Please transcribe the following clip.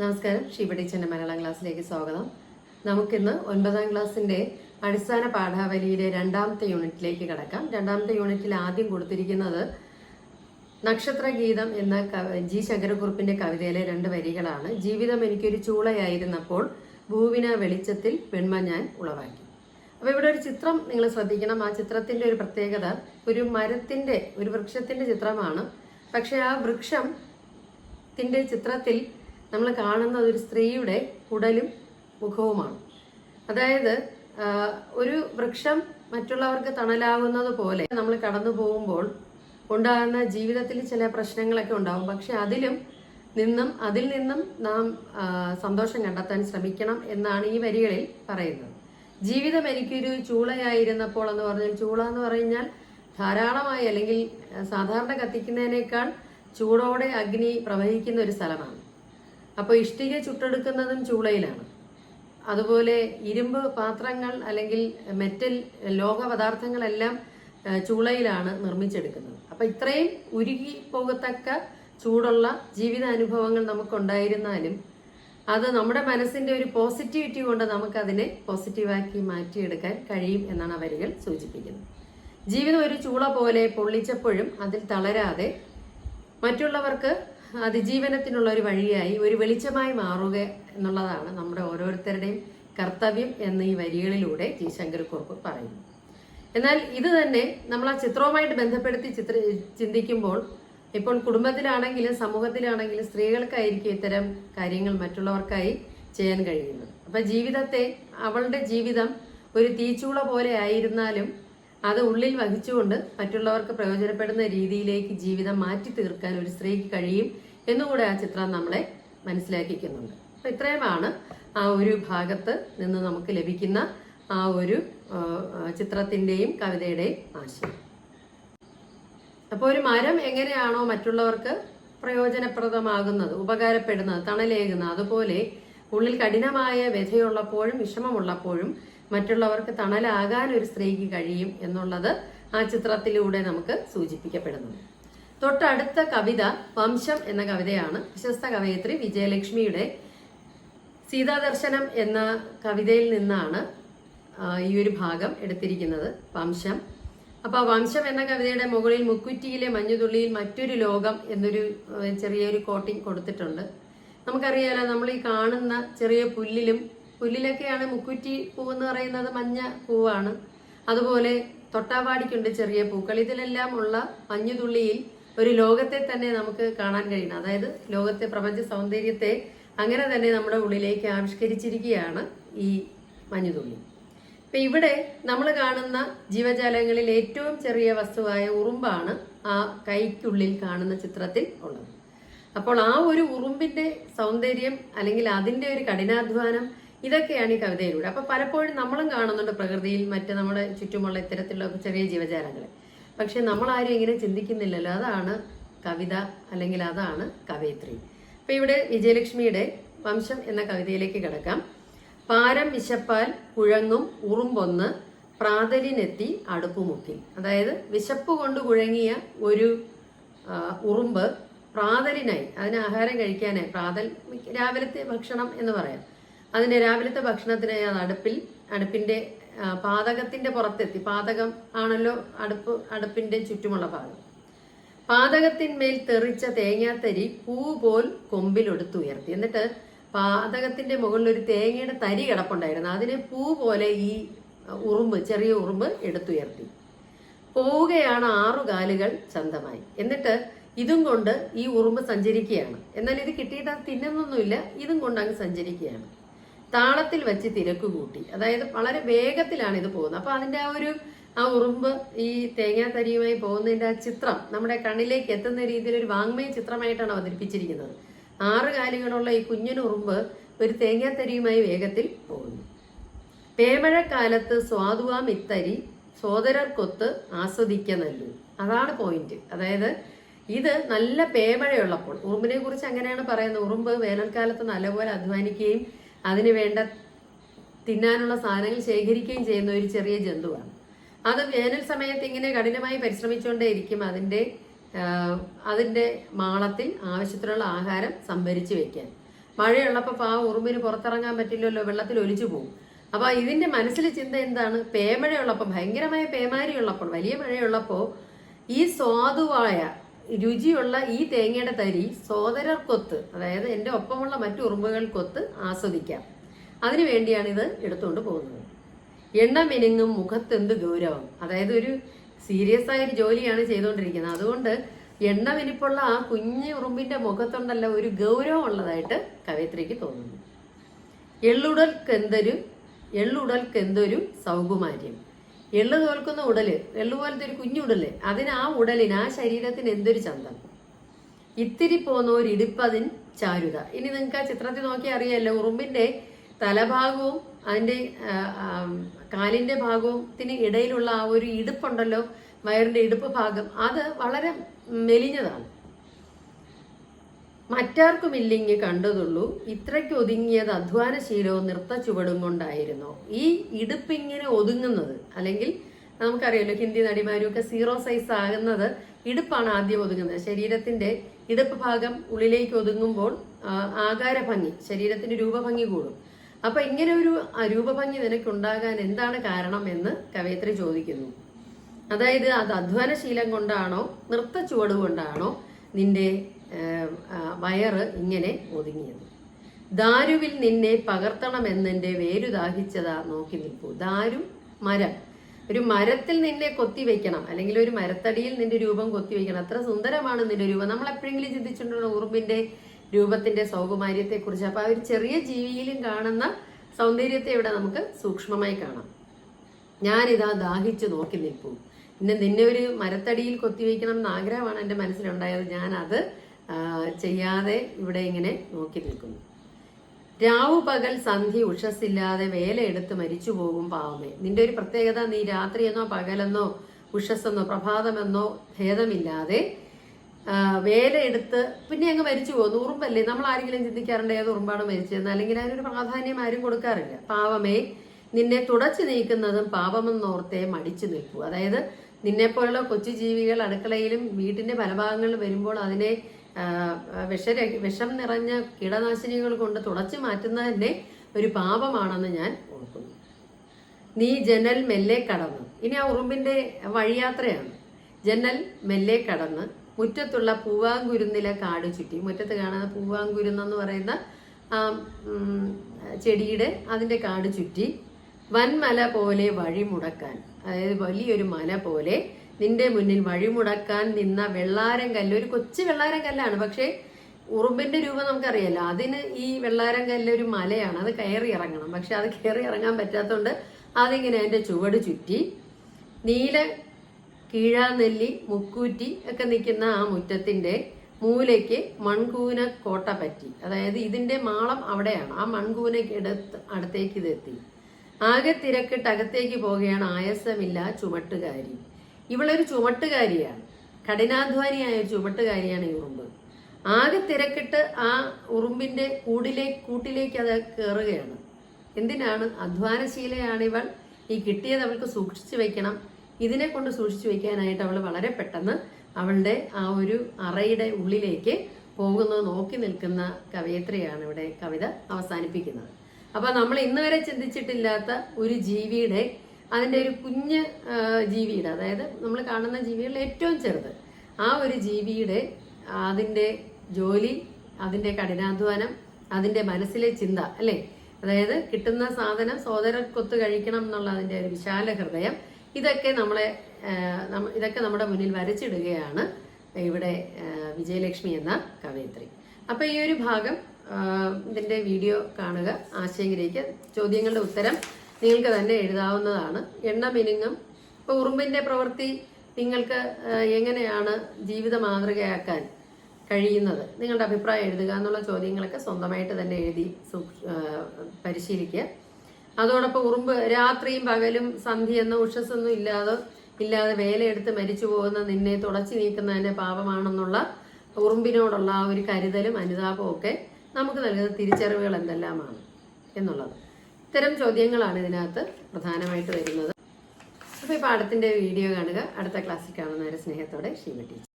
നമസ്കാരം. ഷീബ ടീച്ചറിന്റെ മലയാളം ക്ലാസ്സിലേക്ക് സ്വാഗതം. നമുക്കിന്ന് ഒൻപതാം ക്ലാസ്സിന്റെ അടിസ്ഥാന പാഠാവലിയിലെ രണ്ടാമത്തെ യൂണിറ്റിലേക്ക് കടക്കാം. രണ്ടാമത്തെ യൂണിറ്റിൽ ആദ്യം കൊടുത്തിരിക്കുന്നത് നക്ഷത്രഗീതം എന്ന ജി ശങ്കരക്കുറുപ്പിന്റെ കവിതയിലെ രണ്ട് വരികളാണ്. ജീവിതം എനിക്കൊരു ചൂളയായിരുന്നപ്പോൾ ഭൂവിന വെളിച്ചത്തിൽ പെൺമ ഞാൻ ഉളവാക്കി. അപ്പൊ ഇവിടെ ഒരു ചിത്രം നിങ്ങൾ ശ്രദ്ധിക്കണം. ആ ചിത്രത്തിന്റെ ഒരു പ്രത്യേകത ഒരു മരത്തിന്റെ ഒരു വൃക്ഷത്തിന്റെ ചിത്രമാണ്. പക്ഷേ ആ വൃക്ഷം ത്തിന്റെ ചിത്രത്തിൽ നമ്മൾ കാണുന്നത് ഒരു സ്ത്രീയുടെ ഉടലും മുഖവുമാണ്. അതായത് ഒരു വൃക്ഷം മറ്റുള്ളവർക്ക് തണലാകുന്നത് പോലെ നമ്മൾ കടന്നു പോകുമ്പോൾ ഉണ്ടാകുന്ന ജീവിതത്തിൽ ചില പ്രശ്നങ്ങളൊക്കെ ഉണ്ടാകും പക്ഷെ അതിലും നിന്നും അതിൽ നിന്നും നാം സന്തോഷം കണ്ടെത്താൻ ശ്രമിക്കണം എന്നാണ് ഈ വരികളിൽ പറയുന്നത്. ജീവിതം എനിക്കൊരു ചൂളയായിരുന്നപ്പോൾ എന്ന് പറഞ്ഞാൽ ചൂള എന്ന് പറഞ്ഞാൽ ധാരാളമായി അല്ലെങ്കിൽ സാധാരണ കത്തിക്കുന്നതിനേക്കാൾ ചൂടോടെ അഗ്നി പ്രവഹിക്കുന്ന ഒരു സ്ഥലമാണ്. അപ്പോൾ ഇഷ്ടിക ചുട്ടെടുക്കുന്നതും ചൂളയിലാണ്. അതുപോലെ ഇരുമ്പ് പാത്രങ്ങൾ അല്ലെങ്കിൽ മെറ്റൽ ലോഹ പദാർത്ഥങ്ങളെല്ലാം ചൂളയിലാണ് നിർമ്മിച്ചെടുക്കുന്നത്. അപ്പൊ ഇത്രയും ഉരുകി പോകത്തക്ക ചൂടുള്ള ജീവിത അനുഭവങ്ങൾ നമുക്കുണ്ടായിരുന്നാലും അത് നമ്മുടെ മനസ്സിന്റെ ഒരു പോസിറ്റിവിറ്റി കൊണ്ട് നമുക്കതിനെ പോസിറ്റീവാക്കി മാറ്റിയെടുക്കാൻ കഴിയും എന്നാണ് ആ വരികൾ സൂചിപ്പിക്കുന്നത്. ജീവിതം ഒരു ചൂള പോലെ പൊള്ളിച്ചപ്പോഴും അതിൽ തളരാതെ മറ്റുള്ളവർക്ക് അതിജീവനത്തിനുള്ള ഒരു വഴിയായി ഒരു വെളിച്ചമായി മാറുക എന്നുള്ളതാണ് നമ്മുടെ ഓരോരുത്തരുടെയും കർത്തവ്യം എന്ന് ഈ വരികളിലൂടെ ജി ശങ്കരക്കുറുപ്പ് പറയുന്നു. എന്നാൽ ഇത് തന്നെ നമ്മൾ ആ ചിത്രവുമായിട്ട് ബന്ധപ്പെടുത്തി ചിത്ര ചിന്തിക്കുമ്പോൾ ഇപ്പോൾ കുടുംബത്തിലാണെങ്കിലും സമൂഹത്തിലാണെങ്കിലും സ്ത്രീകൾക്കായിരിക്കും ഇത്തരം കാര്യങ്ങൾ മറ്റുള്ളവർക്കായി ചെയ്യാൻ കഴിയുന്നത്. അപ്പൊ ജീവിതത്തെ അവളുടെ ജീവിതം ഒരു തീച്ചൂള പോലെ ആയിരുന്നാലും അത് ഉള്ളിൽ വഹിച്ചുകൊണ്ട് മറ്റുള്ളവർക്ക് പ്രയോജനപ്പെടുന്ന രീതിയിലേക്ക് ജീവിതം മാറ്റി തീർക്കാൻ ഒരു സ്ത്രീക്ക് കഴിയും എന്നുകൂടെ ആ ചിത്രം നമ്മളെ മനസ്സിലാക്കിക്കുന്നുണ്ട്. അപ്പൊ ഇത്രയുമാണ് ആ ഒരു ഭാഗത്ത് നിന്ന് നമുക്ക് ലഭിക്കുന്ന ആ ഒരു ചിത്രത്തിന്റെയും കവിതയുടെയും ആശയം. അപ്പോൾ ഒരു മരം എങ്ങനെയാണോ മറ്റുള്ളവർക്ക് പ്രയോജനപ്രദമാകുന്നത് ഉപകാരപ്പെടുന്നത് തണലേകുന്നത് അതുപോലെ ഉള്ളിൽ കഠിനമായ വ്യഥയുള്ളപ്പോഴും വിഷമമുള്ളപ്പോഴും മറ്റുള്ളവർക്ക് തണലാകാൻ ഒരു സ്ത്രീക്ക് കഴിയും എന്നുള്ളത് ആ ചിത്രത്തിലൂടെ നമുക്ക് സൂചിപ്പിക്കപ്പെടുന്നു. തൊട്ടടുത്ത കവിത വംശം എന്ന കവിതയാണ്. പ്രശസ്ത കവയത്രി വിജയലക്ഷ്മിയുടെ സീതാദർശനം എന്ന കവിതയിൽ നിന്നാണ് ഈ ഒരു ഭാഗം എടുത്തിരിക്കുന്നത് വംശം. അപ്പോൾ വംശം എന്ന കവിതയുടെ മുകളിൽ മുക്കുറ്റിയിലെ മഞ്ഞുതുള്ളിയിൽ മറ്റൊരു ലോകം എന്നൊരു ചെറിയൊരു കോട്ടിങ് കൊടുത്തിട്ടുണ്ട്. നമുക്കറിയാലോ നമ്മൾ ഈ കാണുന്ന ചെറിയ പുല്ലിലും പുല്ലിലൊക്കെയാണ് മുക്കുറ്റി പൂവെന്ന് പറയുന്നത് മഞ്ഞ പൂവാണ്. അതുപോലെ തൊട്ടാവാടിക്കുണ്ട് ചെറിയ പൂക്കൾ. ഇതിലെല്ലാം ഉള്ള മഞ്ഞുതുള്ളിയിൽ ഒരു ലോകത്തെ തന്നെ നമുക്ക് കാണാൻ കഴിയണം അതായത് ലോകത്തെ പ്രപഞ്ച സൗന്ദര്യത്തെ അങ്ങനെ തന്നെ നമ്മുടെ ഉള്ളിലേക്ക് ആവിഷ്കരിച്ചിരിക്കുകയാണ് ഈ മഞ്ഞുതുള്ളി ഇപ്പൊ ഇവിടെ നമ്മൾ കാണുന്ന ജീവജാലങ്ങളിൽ ഏറ്റവും ചെറിയ വസ്തുവായ ഉറുമ്പാണ് ആ കൈക്കുള്ളിൽ കാണുന്ന ചിത്രത്തിൽ ഉള്ളത്. അപ്പോൾ ആ ഒരു ഉറുമ്പിന്റെ സൗന്ദര്യം അല്ലെങ്കിൽ അതിന്റെ ഒരു കഠിനാധ്വാനം ഇതൊക്കെയാണ് ഈ കവിതയിലൂടെ. അപ്പൊ പലപ്പോഴും നമ്മളും കാണുന്നുണ്ട് പ്രകൃതിയിൽ മറ്റ് നമ്മുടെ ചുറ്റുമുള്ള ഇത്തരത്തിലുള്ള ചെറിയ ജീവജാലങ്ങളെ. പക്ഷെ ആരും ഇങ്ങനെ ചിന്തിക്കുന്നില്ലല്ലോ. അതാണ് കവിത അല്ലെങ്കിൽ അതാണ് കവയിത്രി. അപ്പൊ ഇവിടെ വിജയലക്ഷ്മിയുടെ വംശം എന്ന കവിതയിലേക്ക് കിടക്കാം. പാരം വിശപ്പാൽ കുഴങ്ങും ഉറുമ്പൊന്ന് പ്രാതലിനെത്തി അടുപ്പുമുക്കി. അതായത് വിശപ്പ് കൊണ്ട് കുഴങ്ങിയ ഒരു ഉറുമ്പ് പ്രാതലിനായി. അതിന് ആഹാരം കഴിക്കാനായി. പ്രാതൽ രാവിലത്തെ ഭക്ഷണം എന്ന് പറയാം. അതിന്റെ രാവിലത്തെ ഭക്ഷണത്തിനായി അത് അടുപ്പിൽ അടുപ്പിന്റെ പാതകത്തിന്റെ പുറത്തെത്തി. പാതകം ആണല്ലോ അടുപ്പ് അടുപ്പിന്റെ ചുറ്റുമുള്ള ഭാഗം. പാതകത്തിന്മേൽ തെറിച്ച തേങ്ങാത്തരി പൂ പോൽ കൊമ്പിലൊടുത്തുയർത്തി എന്നിട്ട് പാതകത്തിന്റെ മുകളിൽ ഒരു തേങ്ങയുടെ തരി കിടപ്പുണ്ടായിരുന്നു. അതിനെ പൂ പോലെ ഈ ഉറുമ്പ് ചെറിയ ഉറുമ്പ് എടുത്തുയർത്തി. പോവുകയാണ് ആറുകാലുകൾ ചന്തമായി. എന്നിട്ട് ഇതും കൊണ്ട് ഈ ഉറുമ്പ് സഞ്ചരിക്കുകയാണ്. എന്നാൽ ഇത് കിട്ടിയിട്ട് അത് തിന്നുന്നൊന്നുമില്ല. ഇതും കൊണ്ട് അങ്ങ് സഞ്ചരിക്കുകയാണ്. താളത്തിൽ വെച്ച് തിരക്ക് കൂട്ടി. അതായത് വളരെ വേഗത്തിലാണ് ഇത് പോകുന്നത്. അപ്പൊ അതിന്റെ ആ ഒരു ആ ഉറുമ്പ് ഈ തേങ്ങാ തരിയുമായി പോകുന്നതിന്റെ ആ ചിത്രം നമ്മുടെ കണ്ണിലേക്ക് എത്തുന്ന രീതിയിൽ ഒരു വാങ്മയ ചിത്രമായിട്ടാണ് അവതരിപ്പിച്ചിരിക്കുന്നത്. ആറ് കാലുകളുള്ള ഈ കുഞ്ഞൻ ഉറുമ്പ് ഒരു തേങ്ങാത്തരിയുമായി വേഗത്തിൽ പോകുന്നു. പേമഴക്കാലത്ത് സ്വാദുവാം ഇത്തരി സോദരർക്കൊത്ത് ആസ്വദിക്ക നല്ലു അതാണ് പോയിന്റ് അതായത് ഇത് നല്ല പേമഴയുള്ളപ്പോൾ ഉറുമ്പിനെ കുറിച്ച് അങ്ങനെയാണ് പറയുന്നത് ഉറുമ്പ് വേനൽക്കാലത്ത് നല്ലപോലെ അധ്വാനിക്കുകയും അതിന് വേണ്ട തിന്നാനുള്ള സാധനങ്ങൾ ശേഖരിക്കുകയും ചെയ്യുന്ന ഒരു ചെറിയ ജന്തുവാണ്. അത് വേനൽ സമയത്ത് ഇങ്ങനെ കഠിനമായി പരിശ്രമിച്ചുകൊണ്ടേയിരിക്കും അതിന്റെ അതിന്റെ മാളത്തിൽ ആവശ്യത്തിനുള്ള ആഹാരം സംഭരിച്ചു വെക്കാൻ. മഴയുള്ളപ്പോൾ ആ ഉറുമ്പിന് പുറത്തിറങ്ങാൻ പറ്റില്ലല്ലോ വെള്ളത്തിൽ ഒലിച്ചു പോകും അപ്പോൾ ഇതിന്റെ മനസ്സിലെ ചിന്ത എന്താണ്? പേമഴയുള്ളപ്പോൾ ഭയങ്കരമായ പേമാരിയുള്ളപ്പോൾ വലിയ മഴയുള്ളപ്പോൾ ഈ സ്വാദുവായ രുചിയുള്ള ഈ തേങ്ങയുടെ തരി സോദരർക്കൊത്ത് അതായത് എന്റെ ഒപ്പമുള്ള മറ്റു ഉറുമ്പുകൾക്കൊത്ത് ആസ്വദിക്കാം. അതിനു വേണ്ടിയാണ് ഇത് എടുത്തുകൊണ്ട് പോകുന്നത്. എണ്ണ മിനുങ്ങും മുഖത്തെന്ത് ഗൗരവം? അതായത് ഒരു സീരിയസ് ആയ ഒരു ജോലിയാണ് ചെയ്തുകൊണ്ടിരിക്കുന്നത്. അതുകൊണ്ട് എണ്ണ മിനിപ്പുള്ള ആ കുഞ്ഞു ഉറുമ്പിന്റെ മുഖത്തുണ്ടല്ല ഒരു ഗൗരവം ഉള്ളതായിട്ട് കവയത്രിക്ക് തോന്നുന്നു. എള്ളുടൽക്കെന്തൊരു എള്ളുടൽക്കെന്തൊരു സൗകുമാര്യം. എള്ളു തോൽക്കുന്ന ഉടൽ എള്ളു പോലത്തെ ഒരു കുഞ്ഞുടൽ അതിന് ആ ഉടലിന് ആ ശരീരത്തിന് എന്തൊരു ചന്തം? ഇത്തിരി പോന്നോര് ഇടിപ്പതിൻ ചാരുത. ഇനി നിങ്ങൾക്ക് ആ ചിത്രത്തിൽ നോക്കി അറിയാമല്ലോ ഉറുമ്പിന്റെ തലഭാഗവും അതിന്റെ കാലിന്റെ ഭാഗവും ഇടയിലുള്ള ആ ഒരു ഇടുപ്പുണ്ടല്ലോ വയറിന്റെ ഇടുപ്പ് ഭാഗം. അത് വളരെ മെലിഞ്ഞതാണ്. മറ്റാർക്കുമില്ലിങ്ങ് കണ്ടതുള്ളൂ. ഇത്രയ്ക്ക് ഒതുങ്ങിയത് അധ്വാനശീലവും നൃത്ത ചുവടും കൊണ്ടായിരുന്നു? ഈ ഇടുപ്പിങ്ങനെ ഒതുങ്ങുന്നത് അല്ലെങ്കിൽ നമുക്കറിയാലോ ഹിന്ദി നടിമാരും ഒക്കെ സീറോ സൈസ് ആകുന്നത് ഇടുപ്പാണ് ആദ്യം ഒതുങ്ങുന്നത്. ശരീരത്തിന്റെ ഇടുപ്പ് ഭാഗം ഉള്ളിലേക്ക് ഒതുങ്ങുമ്പോൾ ആകാരഭംഗി ശരീരത്തിന്റെ രൂപഭംഗി കൂടും. അപ്പൊ ഇങ്ങനെ ഒരു രൂപഭംഗി നിനക്കുണ്ടാകാൻ എന്താണ് കാരണം എന്ന് കവയത്രി ചോദിക്കുന്നു. അതായത് അത് അധ്വാനശീലം കൊണ്ടാണോ നൃത്ത ചുവട് കൊണ്ടാണോ നിന്റെ വയറ് ഇങ്ങനെ ഒതുങ്ങിയത്. ദാരുവിൽ നിന്നെ പകർത്തണമെന്നെന്റെ വേരു ദാഹിച്ചതാ നോക്കി നിൽപ്പു. ദാരു മരം. ഒരു മരത്തിൽ നിന്നെ കൊത്തി കൊത്തിവെക്കണം. അല്ലെങ്കിൽ ഒരു മരത്തടിയിൽ നിന്റെ രൂപം കൊത്തി കൊത്തിവെക്കണം. അത്ര സുന്ദരമാണ് നിന്റെ രൂപം. നമ്മൾ എപ്പോഴെങ്കിലും ചിന്തിച്ചിട്ടുണ്ടോ ഉറുമ്പിന്റെ രൂപത്തിന്റെ സൗകുമാര്യത്തെ കുറിച്ച് അപ്പൊ ആ ഒരു ചെറിയ ജീവിയിലും കാണുന്ന സൗന്ദര്യത്തെ ഇവിടെ നമുക്ക് സൂക്ഷ്മമായി കാണാം. ഞാനിതാ ദാഹിച്ചു നോക്കി നിൽപ്പു. പിന്നെ നിന്നെ ഒരു മരത്തടിയിൽ കൊത്തിവെക്കണം എന്ന ആഗ്രഹമാണ് എന്റെ മനസ്സിലുണ്ടായത്. ആ, ചെയ്യാതെ ഇവിടെ ഇങ്ങനെ നോക്കി നിൽക്കുന്നു. രാവു പകൽ സന്ധി ഉഷസ്സില്ലാതെ വേലയെടുത്ത് മരിച്ചു പോകും പാവമേ. നിന്റെ ഒരു പ്രത്യേകത നീ രാത്രിയെന്നോ പകലെന്നോ ഉഷസ്സെന്നോ പ്രഭാതമെന്നോ ഭേദമില്ലാതെ വേലയെടുത്ത് പിന്നെ അങ്ങ് മരിച്ചു പോകുന്നു ഉറുമ്പല്ലേ? നമ്മൾ ആരെങ്കിലും ചിന്തിക്കാറുണ്ട് ഏത് ഉറുമ്പാണ് മരിച്ചതെന്ന്. അല്ലെങ്കിൽ അതിനൊരു പ്രാധാന്യം ആരും കൊടുക്കാറില്ല. പാവമേ നിന്നെ തുടച്ചു നീക്കുന്നതും പാപമെന്നോർത്തെ മടിച്ചു നിൽക്കൂ. അതായത് നിന്നെപ്പോലുള്ള കൊച്ചു ജീവികൾ അടുക്കളയിലും വീട്ടിന്റെ പല ഭാഗങ്ങളിലും വരുമ്പോൾ അതിനെ ആ, വിഷ വിഷം നിറഞ്ഞ കീടനാശിനികൾ കൊണ്ട് തുളച്ചു മാറ്റുന്നത് തന്നെ ഒരു പാപമാണെന്ന് ഞാൻ ഓർക്കുന്നു. നീ ജനൽ മെല്ലെ കടന്നു. ഇനി ആ ഉറുമ്പിന്റെ വഴിയാത്രയാണ്. ജനൽ മെല്ലെ കടന്ന് മുറ്റത്തുള്ള പൂവാങ്കുരുന്നിലെ കാട് ചുറ്റി. മുറ്റത്ത് കാണുന്ന പൂവാങ്കുരുന്നെന്ന് പറയുന്ന ആ ചെടിയുടെ അതിന്റെ കാട് ചുറ്റി വൻമല പോലെ വഴി മുടക്കാൻ അതായത് വലിയൊരു മല പോലെ നിന്റെ മുന്നിൽ വഴിമുടക്കാൻ നിന്ന വെള്ളാരം കല്ല്. ഒരു കൊച്ചു വെള്ളാരം കല്ലാണ്. പക്ഷേ ഉറുമ്പിന്റെ രൂപം നമുക്കറിയാലോ. അതിന് ഈ വെള്ളാരം കല്ല് ഒരു മലയാണ്. അത് കയറി ഇറങ്ങണം. പക്ഷെ അത് കയറി ഇറങ്ങാൻ പറ്റാത്തതുകൊണ്ട് അതിങ്ങനെ അതിന്റെ ചുവട് ചുറ്റി നീല കീഴാനെല്ലി മുക്കൂറ്റി ഒക്കെ നിൽക്കുന്ന ആ മുറ്റത്തിന്റെ മൂലയ്ക്ക് മൺകൂന കോട്ട പറ്റി. അതായത് ഇതിന്റെ മാളം അവിടെയാണ്. ആ മൺകൂനയ്ക്ക് എടുത്ത് അടുത്തേക്ക് ഇതെത്തി ആകെ തിരക്കിട്ട് അകത്തേക്ക് പോകുകയാണ് ആയസമില്ല ചുമട്ടുകാരി. ഇവളൊരു ചുമട്ടുകാരിയാണ് കഠിനാധ്വാനിയായ ഒരു ചുമട്ടുകാരിയാണ് ഈ ഉറുമ്പ്. ആകെ തിരക്കിട്ട് ആ ഉറുമ്പിന്റെ കൂടിലേക്ക് കൂട്ടിലേക്ക് അത് കയറുകയാണ് എന്തിനാണ്? അധ്വാനശീലയാണ് ഇവൾ. ഈ കിട്ടിയത് അവൾക്ക് സൂക്ഷിച്ചു വെക്കണം. ഇതിനെ കൊണ്ട് സൂക്ഷിച്ചു വെക്കാനായിട്ട് അവൾ വളരെ പെട്ടെന്ന് അവളുടെ ആ ഒരു അറയുടെ ഉള്ളിലേക്ക് പോകുന്നത് നോക്കി നിൽക്കുന്ന കവയത്രിയാണ് ഇവിടെ കവിത അവസാനിപ്പിക്കുന്നത്. അപ്പൊ നമ്മൾ ഇന്നുവരെ ചിന്തിച്ചിട്ടില്ലാത്ത ഒരു ജീവിയുടെ അതിന്റെ ഒരു കുഞ്ഞ് ജീവിയുടെ അതായത് നമ്മൾ കാണുന്ന ജീവികളിൽ ഏറ്റവും ചെറുത്. ആ ഒരു ജീവിയുടെ അതിന്റെ ജോലി അതിന്റെ കഠിനാധ്വാനം അതിന്റെ മനസ്സിലെ ചിന്ത അല്ലേ? അതായത് കിട്ടുന്ന സാധനം സോദരക്കൊത്ത് കഴിക്കണം എന്നുള്ള അതിന്റെ ഒരു വിശാല ഹൃദയം ഇതൊക്കെ നമ്മളെ ഇതൊക്കെ നമ്മുടെ മുന്നിൽ വരച്ചിടുകയാണ് ഇവിടെ വിജയലക്ഷ്മി എന്ന കവയിത്രി. അപ്പോൾ ഈ ഒരു ഭാഗം ഇതിന്റെ വീഡിയോ കാണുക ആശയം ഗ്രഹിക്കുക ചോദ്യങ്ങളുടെ ഉത്തരം നിങ്ങൾക്ക് തന്നെ എഴുതാവുന്നതാണ്. എണ്ണ മിനുങ്ങും ഇപ്പൊ ഉറുമ്പിന്റെ പ്രവൃത്തി നിങ്ങൾക്ക് എങ്ങനെയാണ് ജീവിത മാതൃകയാക്കാൻ കഴിയുന്നത്? നിങ്ങളുടെ അഭിപ്രായം എഴുതുക എന്നുള്ള ചോദ്യങ്ങളൊക്കെ സ്വന്തമായിട്ട് തന്നെ എഴുതി പരിശീലിക്കുക. അതോടൊപ്പം ഉറുമ്പ് രാത്രിയും പകലും സന്ധ്യയെന്നോ ഉഷസ്സൊന്നും ഇല്ലാതെ ഇല്ലാതെ വേലയെടുത്ത് മരിച്ചു പോകുന്ന നിന്നെ തുടച്ചു നീക്കുന്നതിന്റെ പാപമാണെന്നുള്ള ഉറുമ്പിനോടുള്ള ആ ഒരു കരുതലും അനുതാപവും ഒക്കെ നമുക്ക് നൽകുന്ന തിരിച്ചറിവുകൾ എന്തെല്ലാമാണ് എന്നുള്ളത്. ഇത്തരം ചോദ്യങ്ങളാണ് ഇതിനകത്ത് പ്രധാനമായിട്ട് വരുന്നത്. അപ്പോൾ ഈ പാഠത്തിന്റെ വീഡിയോ കാണുക. അടുത്ത ക്ലാസ്സിൽ കാണുന്നവരെ സ്നേഹത്തോടെ ഷീമ ടീച്ചർ.